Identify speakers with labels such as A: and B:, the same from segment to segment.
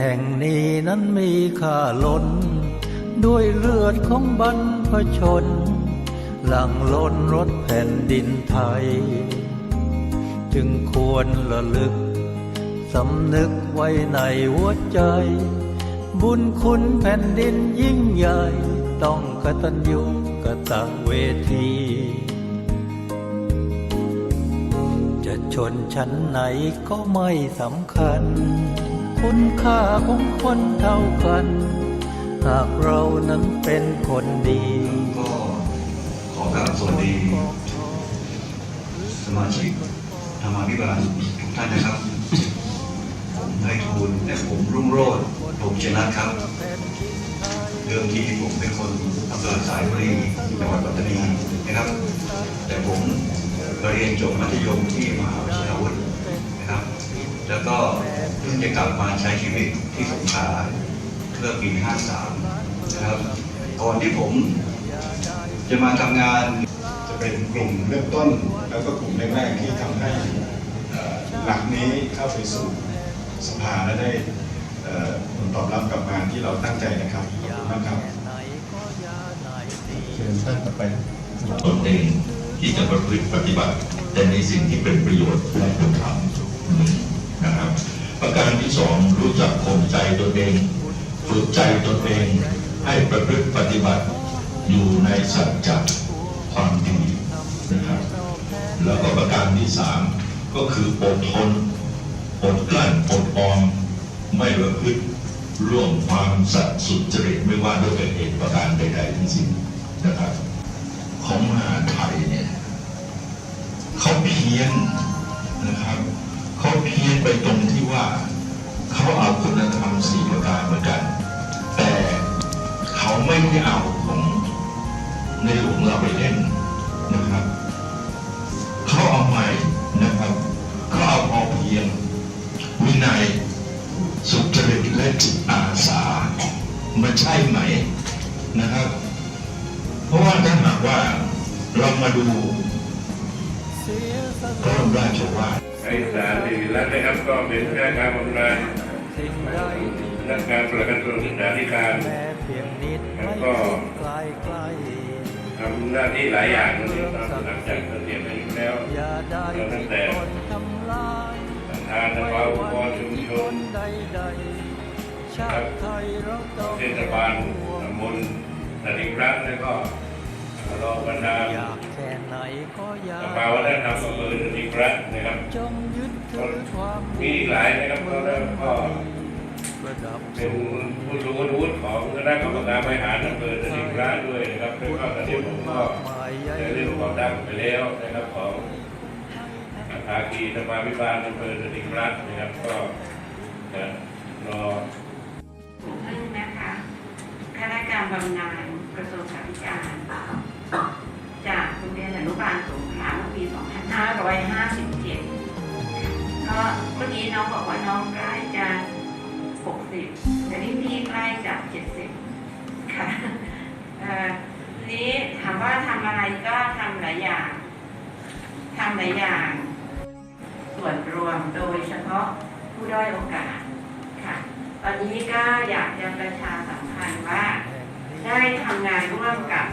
A: แห่งนี้นั้นมีค่าล้น ด้วยเลือดของบรรพชน หลังล้นรถแผ่นดินไทย จึงควรระลึก สำนึกไว้ในหัวใจ บุญคุณแผ่นดินยิ่งใหญ่ ต้องกตัญญูกตเวที จะชนชั้นไหนก็ไม่สำคัญ คุณค่าของคนเท่ากัน หากเรานั้นเป็นคนดี
B: ก็ขอกราบสวัสดี สมาชิกธรรมาภิบาลทุกท่านนะครับผมไพฑูรย์และผมรุ่งโรจน์ผมชนะครับ เดิมทีผมเป็นคนอำเภอสายบุรีจังหวัดปัตตานีนะครับ แต่ผมเรียนจบมัธยมที่มหาวิทยาลัยนะครับ แล้วก็ พิ่งจะกลับมาใช้ชีวิตที่สงขลาเมื่อปี 53 นะครับก่อนที่ผมจะมาทำงาน
C: จะเป็นกลุ่มเริ่มต้น แล้วก็กลุ่มแรกๆที่ทำให้เอ่อหลักนี้เข้าไปสู่สภาและได้เอ่อผลตอบรับกับงานที่เราตั้งใจนะครับขอบคุณมากครับ
D: เชิญท่านต่อไป
E: ตนเองที่จะประพฤติปฏิบัติ แต่ในสิ่งที่เป็นประโยชน์และเป็นธรรมนะครับประ การที่สองรู้จักข่มใจตนเองฝึกใจตนเองให้ประพฤติปฏิบัติอยู่ในสัจจะความดีนะครับ แล้วก็ประการที่สามก็คืออดทนอดกลั้นอดออมไม่ประพฤติร่วมความสัตย์สุจริตไม่ว่าด้วยเหตุประการใดๆทั้งสิ้นนะครับ ของมหาไทยเนี่ยเขาเพี้ยนนะครับเขาเพี้ยนไปตรงที่ ว่าเขาเอาคุณธรรมสี่ประการเหมือนกัน แต่เขาไม่ได้เอาของในหลวงเราไปเล่นนะครับ เขาเอาใหม่นะครับเขาเอาพอเพียงวินัยสุจริตและจิตอาสามันใช่ไหมนะครับ เพราะว่าถ้าหากว่าเรามาดูพระบรมราชวาท
F: ไอสาสิริรัตน์นะครับก็เป็นข้าราชการบำนาญนักงานประกันตัวศึกษาธิการ
A: แม้เพียงนิดไม่ไกลไกล
F: ทำหน้าที่หลายอย่างนะครับหลังจากเกษียณอายุแล้ว
A: อย่าได้คิดคนทำลาย
F: ประธานสภาองค์กรชุมชน
A: ใดๆชาติไทยเราต้อง
F: เทศบาลตำบลสติรัตน์แล้วก็รองประธา น
A: อยากแค่ไหนก็อยา
F: ส
A: ก
F: ภาวัฒนธรรมอำเภอสติรัตน์นะครับ
A: จงยึดถือความ
F: มีอีกหลายนะครับก็แล้วก็
A: ประดับ
F: เป็นผู้รู้อาวุธของคณะกรรมการบริหารอำเภอสติรัตน์ด้วยนะครับแล้วก็ตอนนี้ผมก็
A: มายใหญ่
F: ในเรื่องของดังไปแล้วนะครับของภาคีสภาพิบาลอำเภอสติรัตน์นะครับก็จะรอ
G: พึ่งนะคะข้าราชการบำนาญกระทรวงสาธารณสุขจากโรง เรียนอนุบาลสงขลาเมื่อปี 2557 ก็เมื่อกี้น้องบอกว่าน้องใกล้จะ 60 แต่นี่พี่ใกล้จะ 70 ค่ะนี้ถามว่าทำอะไรก็ทำหลายอย่างทำหลายอย่าง ส่วนรวมโดยเฉพาะผู้ด้อยโอกาสค่ะ ตอนนี้ก็อยากจะประชาสัมพันธ์ว่า ได้ทำงานร่วมกับ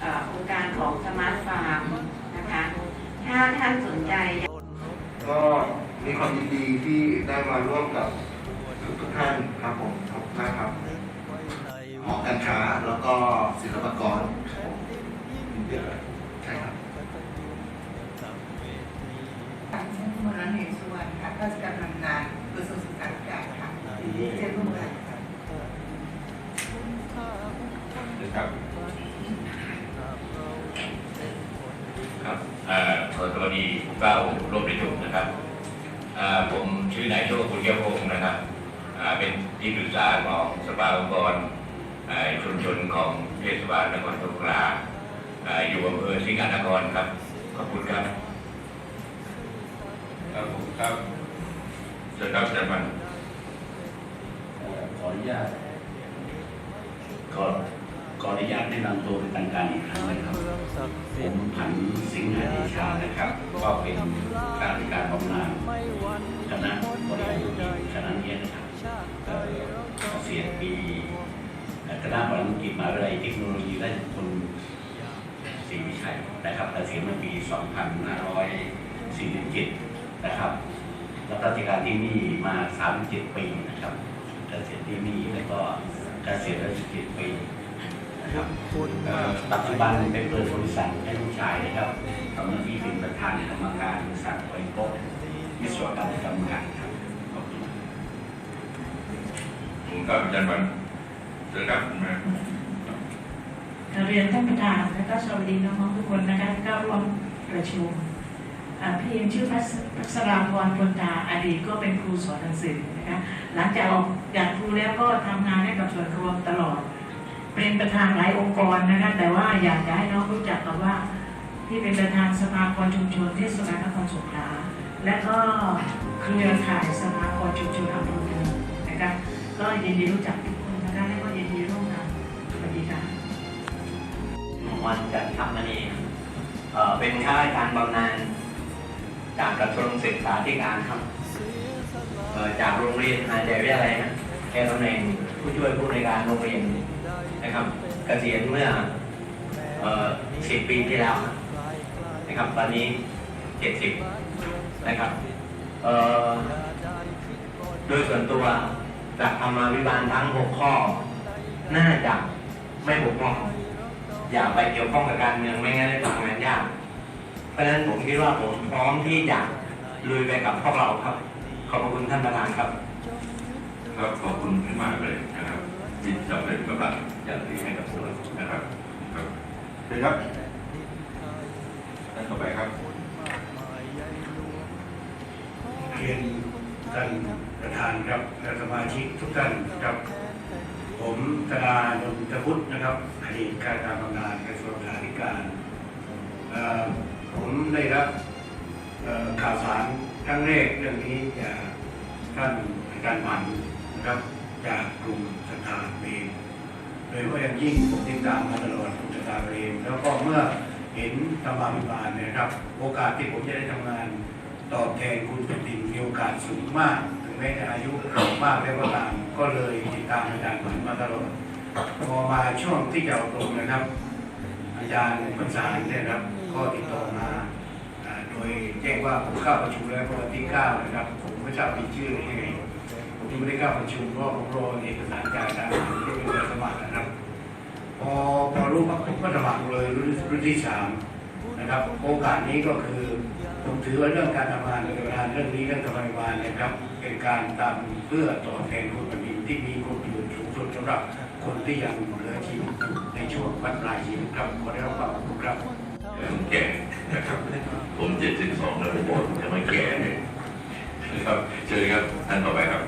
G: เอ่อองค์การของสมาร์ทฟาร์มนะคะ ถ้าท่านสนใจ
H: ก็มีความยินดีที่ได้มาร่วมกับทุกๆท่านครับผมขอบคุณมากครับหอการค้าแล้วก็ศิลปากรครับผมใช่ครับ
I: มรณเหตุสุวรรณค่ะราชการบำนาญกระทรวงศึกษาธิการค่ะเจ้าร่วมกันค่ะ
E: นะครับครับอ่าขอส วัสดีผู้กล้าร่วมประชุมนะครับอ่าผมชื่อนายโชคคุณเกียวพงศ์นะครับอ่าเป็นที่ปรึกษาของสภาองค์กรอ่าชุมชนของเทศบาลนครสงขลาอ่าอยู่อำเภอสิงห์นครครับขอบคุณครับ
F: ครับผมครับ
E: เชิญครับอาจารย์มัน
J: ขออนุญาตขอ ขออนุญาตแนะนำตัวเป็นทางการอีกครั้งนะครับ ผมผันสิงหาเดชานะครับ ก็เป็นข้าราชการบำนาญคณะบริหารธุรกิจคณะนี้นะครับก็ณะบริหารกิจมหาวิทยาลัยเทคโนโลยีและคนศรีวิชัยนะครับเกษียณเมื่อปี 2547 นะครับรับราชการที่นี่มา 37 ปีนะครับเกษียณที่นี่แล้วก็เกษียณแล้ว17ปีนะครับเอ่อปั จจุบันเป็นเปิดบริษัทให้ลูกชายนะครับทำหน้าที่เป็นประธานกรรมการบริษัทไวโก้วิศวกรรมจำกัดครับคุณ
K: ผมกับอาจารย์วันเจอครับมา
L: เรียนท่านประธานและก็สวัสดีน้องๆทุกคนนะคะที่เข้าร่วมประชุมพี่เองชื่อพัสรามรพลตาอดีตก็เป็นครูสอนหนังสือนะคะหลังจากออกจากครูแล้วก็ทำงานให้กับส่วนรวมตลอด เป็นประธานหลายองค์กรนะคะแต่ว่าอยากจะให้น้องรู้จักกับว่าที่เป็นประธานสภากรชุมชนเทศบาลนครสงขลาและก็เครือข่ายสภากรชุมชนอำเภอเมืองนะคะก็ยินดีรู้จักทุกคนนะคะและก็ยินดีร่วมงานสวัสดีค่ะ
M: วันจันทมณีเอ่อเป็นข้าราชการบำนาญจากกระทรวงศึกษาธิการครับจากโรงเรียนอาจารย์วิทยาลัยนะแค่ตำแหน่งผู้ช่วยผู้ในการโรงเรียน นะครับเกษียณเมื่อ10ปีที่แล้วนะครับ ตอนนี้70นะครับโดยส่วนตัวหลักธรรมาวิบาลทั้ง6ข้อ น่าจะไม่บกพร่องอย่าไปเกี่ยวข้องกับการเมืองไม่งั้นได้ทำงานยาก เพราะฉะนั้นผมคิดว่าผมพร้อมที่จะลุยไปกับพวกเราครับ ขอบคุณท่านประธานครับ
K: ครับขอบคุณมากเลยนะครับที่สำเร็จกำลัง อย่างที่ให้กับพวกเรานะครับครับ
C: เชิญครับท่านต่อไปครับ
N: เรียนท่านประธานครับและสมาชิกทุกท่านครับ ผมธนาดลตะพุทธนะครับอดีตข้าราชการบำนาญกระทรวงสาธารณการเอ่อผมได้รับเอ่อข่าวสารครั้งแรกเรื่องนี้จากท่านอาจารย์มันนะครับจากกลุ่มสถาเบร โดยเฉพาะอย่างยิ่งผมติดตามมาตลอดกลุ่มสถาเบรแล้วก็เมื่อเห็นธรรมาภิบาลนนะครับ โอกาสที่ผมจะได้ทำงานตอบแทนคุณแผ่นดินมีโอกาสสูงมาก ถึงแม้จะอายุมากแล้วก็ตามก็เลยติดตามอาจารย์หมันมาตลอดพอมาช่วงที่จะเอาตรงนะครับ อาจารย์พันสาเนี่ยนะครับ ก็ติดต่อมาโดยแจ้งว่าผมเข้าประชุมแล้วเมื่อวันที่เก้านะครับ ผมไม่ทราบมีชื่อยังไง ยังไม่ได้เข้าประชุมเพราะผมรอเอกสารจาการย์ที่เป็นการสมัครนะครับ พอพอรู้ว่าผมก็สมัครเลยรุ่นรุ่นที่สามนะครับโอกาสนี้ก็คือผมถือว่าเรื่องการทำงานในประธานเรื่องนี้เรื่องธรรมบาลนะครับ เป็นการทำเพื่อตอบแทนคนแผ่นดินที่มีคุณประโยชน์สูงสุดสำหรับคนที่ยังเหลือชีวิตในช่วงบรรปลายชีวิตครับขอได้รับความขอบคุณครับ
K: ผมแก่นะครับ ผมเจ็ดสิบสองแล้วผมบอกจะไม่แก่เลยครับเชิญครับท่านต่อไปครับ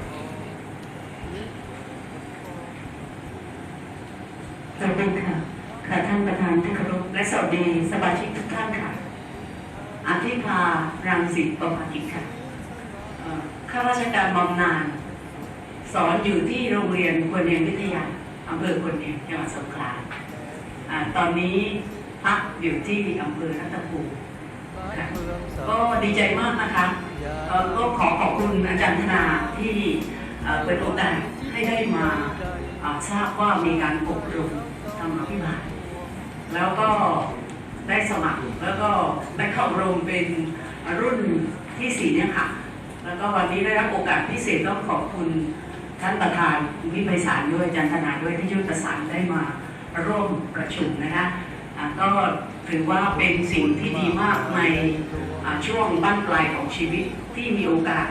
L: สวัสดีค่ะ ค่ะท่านประธานที่เคารพและสวัสดีสมาชิกทุกท่านค่ะอาทิพารังสิตประภากิจค่ะข้าราชการบำนาญสอนอยู่ที่โรงเรียนควรเรียนวิทยาอำเภอควรเรียนจังหวัดสงขลาตอนนี้พักอยู่ที่อำเภอรัตภูมิก็ดีใจมากนะคะก็ขอขอบคุณอาจารย์ธนาที่เปิดโอกาสให้ได้มา ทราบว่ามีการอบรมธรรมพิบาลแล้วก็ได้สมัครแล้วก็ได้เข้าอบรมเป็นรุ่นที่สี่เนี่ยค่ะ แล้วก็วันนี้ได้รับโอกาสพิเศษต้องขอบคุณท่านประธานวิไพศาลด้วยจันทนาด้วยที่ยประสานได้มาร่วมประชุมนะคะก็ถือว่าเป็นสิ่งที่ดีมากในช่วงบั้นปลายของชีวิตที่มีโอกาส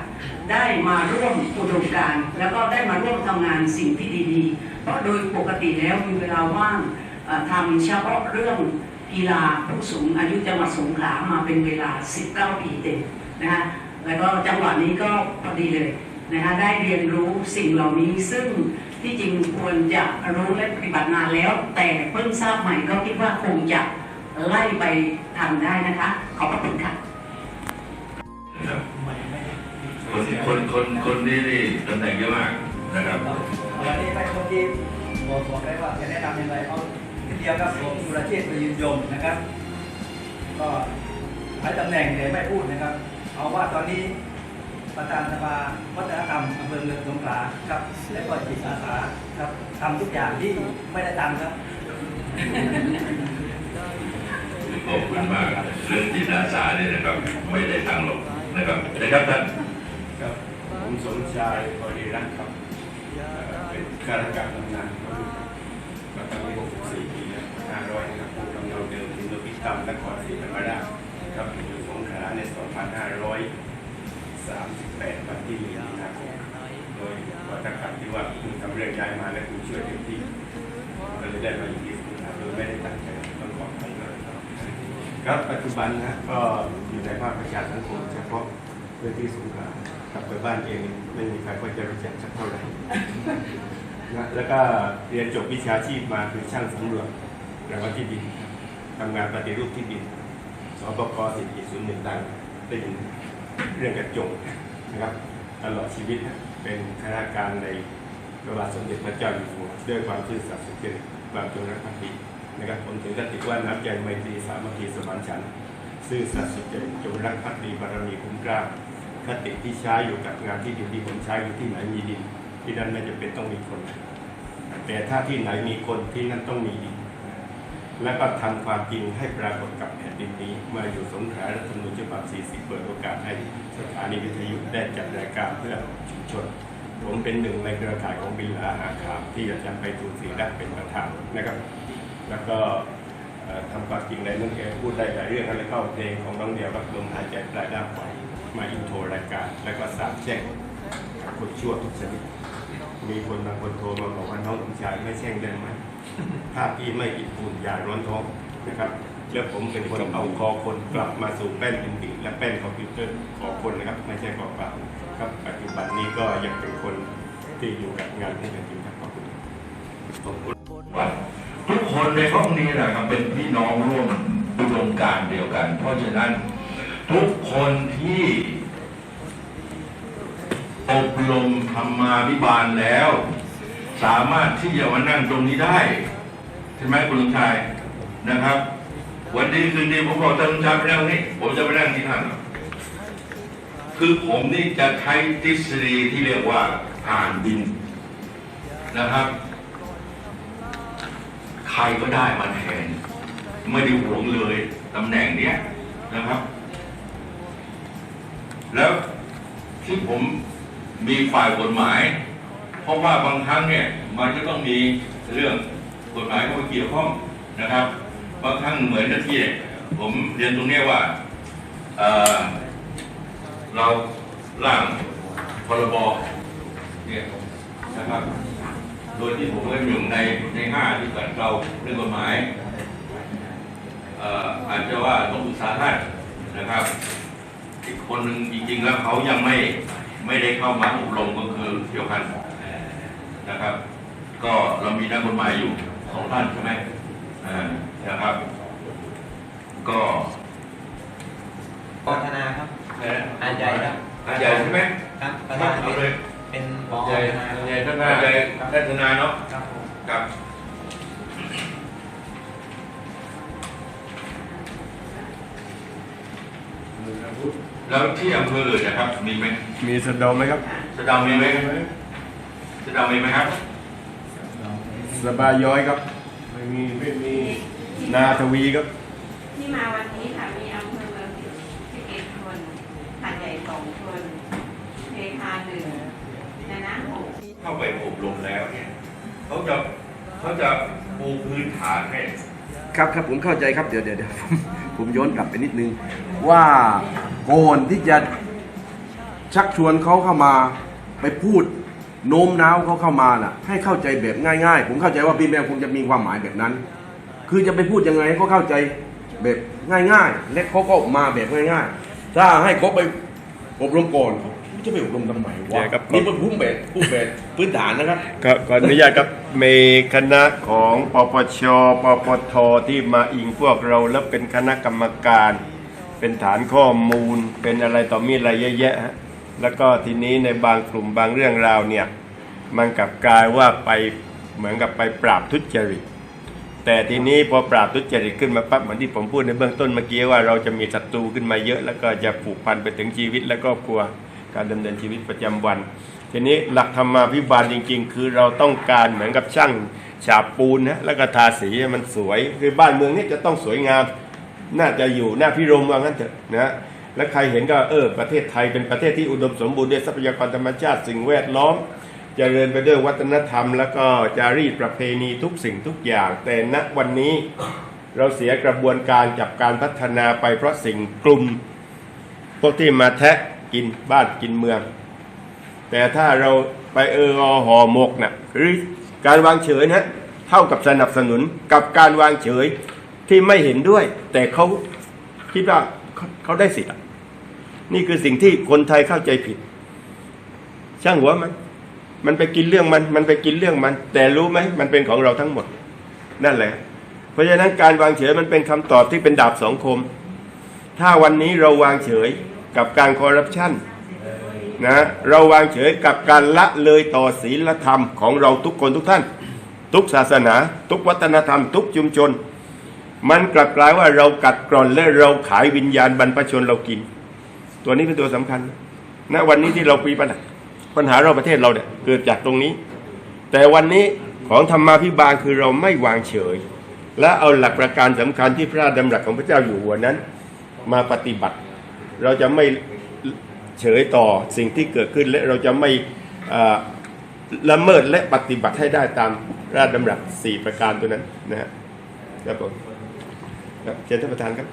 L: ได้มาร่วมอุดมการณ์แล้วก็ได้มาร่วมทำงานสิ่งที่ดีๆ เพราะโดยปกติแล้วมีเวลาว่างทำเฉพาะเรื่องกีฬาผู้สูงอายุจังหวัดสงขลามาเป็นเวลา 19 ปีเต็มนะคะแล้วก็จังหวะนี้ก็พอดีเลยนะคะได้เรียนรู้สิ่งเหล่านี้ซึ่งที่จริงควรจะรู้และปฏิบัตินานแล้ว แต่เพิ่งทราบใหม่ก็คิดว่าคงจะไล่ไปทำได้นะคะ ขอบพระคุณค่ะ
K: ครับคนคนคนคนนี้นี่ตำแหน่งเยอะมากนะครับ
O: วันนี้ไปคนที่บอกบอกได้ว่าจะแนะนำยังไงเอาทีเดียวครับผมสุรเชษฐ์ประยืนยมนะครับ ก็หลายตำแหน่งแต่ไม่พูดนะครับ เอาว่าตอนนี้ตประธานสภาวัฒนธรรมอำเภอเมืองสงขลาครับ และก็จิตอาสาครับทำทุกอย่างที่ไม่ได้ตังค์ครับ
K: ขอบคุณมากเรื่องจิตอาสาเนี่ยนะครับ ไม่ได้ทางหรอกนะครับนะครับท่าน
P: ครับ ผมสมชายบริรักษ์ครับเป็นข้าราชการบำนาญครับมาตั้งแต่64ปีแล้ว500นะครับภูมิลำเนาเดิมที่นพิตามนครศรีธรรมราชครับอยู่สงขลาใน 2538วันที่1มีนาคมโดยวัฒกรรมที่ว่าคุณทำเรื่องย้ายมาและคุณช่วยเต็มที่ก็เลยได้มาอยู่ที่สงขลาโดยไม่ได้ตั้งใจต้องขอบคุณเลยครับปัจจุบันนะก็อยู่ในภาคประชาสังคมเฉพาะพื้นที่สงขลา กลับไปบ้านเองไม่มีใครก็จะรู้จักสักเท่าไหร่นะแล้วก็เรียนจบวิชาชีพมาคือช่างสำรวจแล้วก็ที่ดินทำงานปฏิรูปที่ดินสปกสิบเอ็ดศูนย์หนึ่งดังได้ยินเรื่องกระจกนะครับ ตลอดชีวิตเป็นข้าราชการในพระบาทสมเด็จพระเจ้าอยู่หัวด้วยความซื่อสัตย์สุจริตความจงรักภักดีนะครับผมถึงกติว่าน้ำใจไมตรีสามัคคีสมานฉันซื่อสัตย์สุจริตจงรักภักดีบารมีคุ้มกล้า คติที่ใช้อยู่กับงานที่ดินที่ผมใช้อยู่ที่ไหนมีดิน ที่นั่นไม่จำเป็นต้องมีคน แต่ถ้าที่ไหนมีคนที่นั่นต้องมีดิน และก็ทำความจริงให้ปรากฏกับแผ่นดินนี้ มาอยู่สงขลารัฐมนูญฉบับ 40 เปิดโอกาสให้สถานีวิทยุได้จัดรายการเพื่อชุมชน ผมเป็นหนึ่งในเครือข่ายของบินลาหาขาวที่อาจารย์ไปทูลศรีรัตน์เป็นประธานนะครับ แล้วก็ทำความจริงในเรื่องแกพูดได้หลายเรื่องแล้วก็เพลงของน้องเดียวกับลมหายใจปลายด้ามไฟ มาอินโทรรายการ แล้วก็สาบแช่งกับคนชั่วทุกชนิด มีคนบางคนโทรมาบอกว่าน้องสมชายไม่แช่งได้ไหมถ้าพี่ไม่กินปูนอย่าร้อนท้องนะครับแล้วผมเป็นคนเอาคอคนกลับมาสู่แป้นดินดิและแป้นคอมพิวเตอร์ขอคนนะครับ ไม่ใช่ขอเปล่าครับปัจจุบันนี้ก็ยังเป็นคนที่อยู่กับงานที่เป็นจริงครับขอบคุณ
K: ว่าทุกคนในห้องนี้นะครับเป็นพี่น้องร่วมอุดมการณ์เดียวกัน เพราะฉะนั้น ทุกคนที่อบรมธรรมาภิบาลแล้ว สามารถที่จะมานั่งตรงนี้ได้ ใช่ไหมคุณลุงชายนะครับ วันดีคืนดีผมบอกท่านลุงชายไปนั่งนี่ผมจะไปนั่งที่ท่านคือผมนี่จะใช้ทฤษฎีที่เรียกว่าอ่านบินนะครับ ใครก็ได้มาแทน ไม่ได้หวงเลยตำแหน่งเนี้ยนะครับ แล้วที่ผมมีฝ่ายกฎหมาย เพราะว่าบางครั้งเนี่ยมันจะต้องมีเรื่องกฎหมายเข้ามาเกี่ยวข้องนะครับ บางครั้งเหมือนน้าที่ผมเรียนตรงนี้ว่าเเราร่างพรบเนี่ยนะครับ โดยที่ผมก็อยู่ในในห้าที่กัดเราเรื่องกฎหมายอออาจจะว่าต้องปรึกษาท่านนะครับ อีกคนหนึ่งจริงๆแล้วเขายังไม่ไม่ได้เข้ามาอบรมก็คือเกี่ยวกันนะครับ ก็เรามีนักกฎหมายอยู่สองท่านใช่ไหมอ่านะครับ ก็
Q: พัฒนาครับ
K: เอ่อ
Q: อาใหญ่ครับ
K: อาใหญ่ใช่ไหม
Q: ครับประ
K: ครั
Q: ธา
K: บ
Q: น
K: เอาเลย
Q: เป็นบอ
K: ใหญ่
Q: ธนา
K: ใหญ่ท่านนายใหญ่ท่านทนายเนาะ
Q: ครับผม
K: ครับ แล้วที่อำเภออื่นนะครับ มีไหม
P: มีสะดอไหมครับ
K: สะเดามีไหมสะเดามีไหมครับ
P: สบายย้อยครับ ไม่มีไม่มีนาทวีครับ
G: ที่มาวันนี้ค่ะมีอำเภอเมืองสิบเอ็ดคนหาดใหญ่สองคนเพคาหนึ่งนานะหก
K: เข้าไปอบรมแล้วเนี่ยเขาจะเขาจะปูพื้นฐานให้
R: ครับครับผมเข้าใจครับเดี๋ยวเดี๋ยวเดี๋ยวผมผมย้อนกลับไปนิดนึงว่า ก่อนที่จะชักชวนเขาเข้ามาไปพูดโน้มน้าวเขาเข้ามาน่ะ ให้เข้าใจแบบง่ายๆ ผมเข้าใจว่าพี่แมวคงจะมีความหมายแบบนั้น คือจะไปพูดยังไงให้เขาเข้าใจแบบง่ายๆ และเขาก็มาแบบง่ายๆ ถ้าให้เขาไปอบรมก่อนเขาจะไปอบรมทำไม
P: เดี๋
R: วะ
P: ยวครับ
R: นี่เป็นผู้แบบผู้แบบพื้นฐานนะครับ
P: ครับขออนุญาตครับมีคณะของปปชปปทที่มาอิงพวกเราแล้วเป็นคณะกรรมการ เป็นฐานข้อมูล เป็นอะไรต่อมีอะไรเยอะแยะฮะแล้วก็ทีนี้ในบางกลุ่มบางเรื่องราวเนี่ยมันกลับกลายว่าไปเหมือนกับไปปราบทุจริต แต่ทีนี้พอปราบทุจริตขึ้นมาปั๊บเหมือนที่ผมพูดในเบื้องต้นเมื่อกี้ว่าเราจะมีศัตรูขึ้นมาเยอะ แล้วก็จะผูกพันไปถึงชีวิตและครอบครัวการดำเนินชีวิตประจำวัน ทีนี้หลักธรรมาภิบาลจริง ๆ คือเราต้องการเหมือนกับช่างฉาบปูนนะแล้วก็ทาสีให้มันสวยคือบ้านเมืองนี้จะต้องสวยงาม น่าจะอยู่น่าพิรมว่างั้นเถอะนะและใครเห็นก็เออประเทศไทยเป็นประเทศที่อุดมสมบูรณ์ด้วยทรัพยากรธรรมชาติสิ่งแวดล้อมจเจริญไปด้วยวัฒนธรรม แล้วก็จารีตประเพณีทุกสิ่งทุกอย่าง แต่ณวันนี้เราเสียกระบวนการจับการพัฒนาไปเพราะสิ่งกลุ่มพวกที่มาแทะกินบ้านกินเมือง แต่ถ้าเราไปเอออห่อหมกนะ่ะหรือการวางเฉยนะเท่ากับสนับสนุนกับการวางเฉย ที่ไม่เห็นด้วย แต่เขาคิดว่าเขาเขาได้สิทธิ์นี่คือสิ่งที่คนไทยเข้าใจผิด ช่างหัวมัน มันไปกินเรื่องมัน มันไปกินเรื่องมัน แต่รู้ไหมมันเป็นของเราทั้งหมด นั่นแหละ เพราะฉะนั้นการวางเฉยมันเป็นคำตอบที่เป็นดาบสองคม ถ้าวันนี้เราวางเฉยกับการคอร์รัปชันนะเราวางเฉยกับการละเลยต่อศีลธรรมของเราทุกคนทุกท่าน ทุกศาสนา ทุกวัฒนธรรม ทุกชุมชน มันกลับกลายว่าเรากัดกร่อนและเราขายวิญญาณบรรพชนเรากิน ตัวนี้เป็นตัวสำคัญณวันนี้ที่เราปีปัญหาปัญหาเราประเทศเราเนี่ยเกิดจากตรงนี้ แต่วันนี้ของธรรมาภิบาลคือเราไม่วางเฉย และเอาหลักประการสำคัญที่พระดำรัสของพระเจ้าอยู่หัวนั้น มาปฏิบัติ เราจะไม่เฉยต่อสิ่งที่เกิดขึ้นและเราจะไม่ละเมิดและปฏิบัติให้ได้ตามราชดำรัสสี่ประการตัวนั้นนะครับผมครับ เชิญท่านประธานครับ